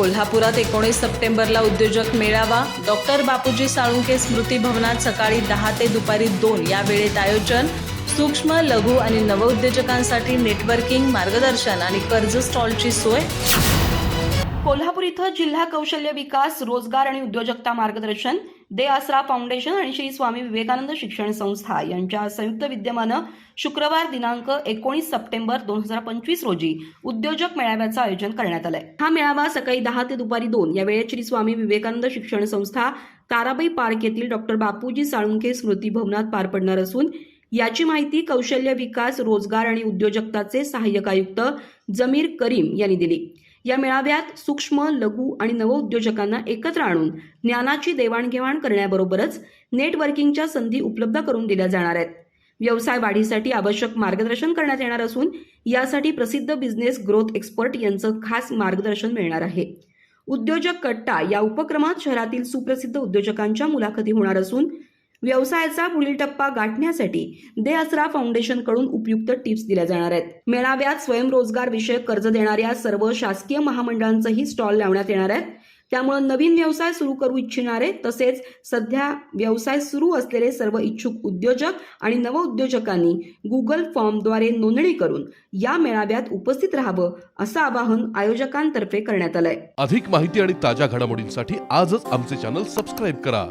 कोल्हापुरात एकोणीस सप्टेंबरला उद्योजक मेळावा. डॉक्टर बापूजी साळुंके स्मृती भवनात सकाळी दहा ते दुपारी दोन या वेळेत आयोजन. सूक्ष्म लघु आणि नवउद्योजकांसाठी नेटवर्किंग मार्गदर्शन आणि कर्ज स्टॉलची सोय. कोल्हापूर इथं जिल्हा कौशल्य विकास रोजगार आणि उद्योजकता मार्गदर्शन दे आसरा फाउंडेशन आणि श्री स्वामी विवेकानंद शिक्षण संस्था यांच्या संयुक्त विद्यमानं शुक्रवार दिनांक एकोणीस सप्टेंबर दोन हजार पंचवीस रोजी उद्योजक मेळाव्याचं आयोजन करण्यात आलंय. हा मेळावा सकाळी दहा ते दुपारी दोन या वेळेत श्री स्वामी विवेकानंद शिक्षण संस्था ताराबाई पार्क येथील डॉक्टर बापूजी साळुंखे स्मृती भवनात पार पडणार असून याची माहिती कौशल्य विकास रोजगार आणि उद्योजकताचे सहाय्यक आयुक्त जमीर करीम यांनी दिली. या मेळाव्यात सूक्ष्म लघु आणि नवउद्योजकांना एकत्र आणून ज्ञानाची देवाणघेवाण करण्याबरोबरच नेटवर्किंगच्या संधी उपलब्ध करून दिल्या जाणार आहेत. व्यवसाय वाढीसाठी आवश्यक मार्गदर्शन करण्यात येणार असून यासाठी प्रसिद्ध बिझनेस ग्रोथ एक्सपर्ट यांचं खास मार्गदर्शन मिळणार आहे. उद्योजक कट्टा या उपक्रमात शहरातील सुप्रसिद्ध उद्योजकांच्या मुलाखती होणार असून व्यवसायाचा पुढील टप्पा गाठण्यासाठी दे आसरा फाउंडेशनकडून उपयुक्त टिप्स दिल्या जाणार आहेत. मेळाव्यात स्वयंरोजगार विषयक कर्ज देणाऱ्या सर्व शासकीय महामंडळांचंही स्टॉल लावण्यात येणार आहेत. त्यामुळे नवीन व्यवसाय सुरू करू इच्छिणारे तसेच सध्या व्यवसाय सुरू असलेले सर्व इच्छुक उद्योजक आणि नवउद्योजकांनी गुगल फॉर्मद्वारे नोंदणी करून या मेळाव्यात उपस्थित राहावं असं आवाहन आयोजकांतर्फे करण्यात आलंय. अधिक माहिती आणि ताज्या घडामोडींसाठी आजच आमचे चॅनल सबस्क्राईब करा.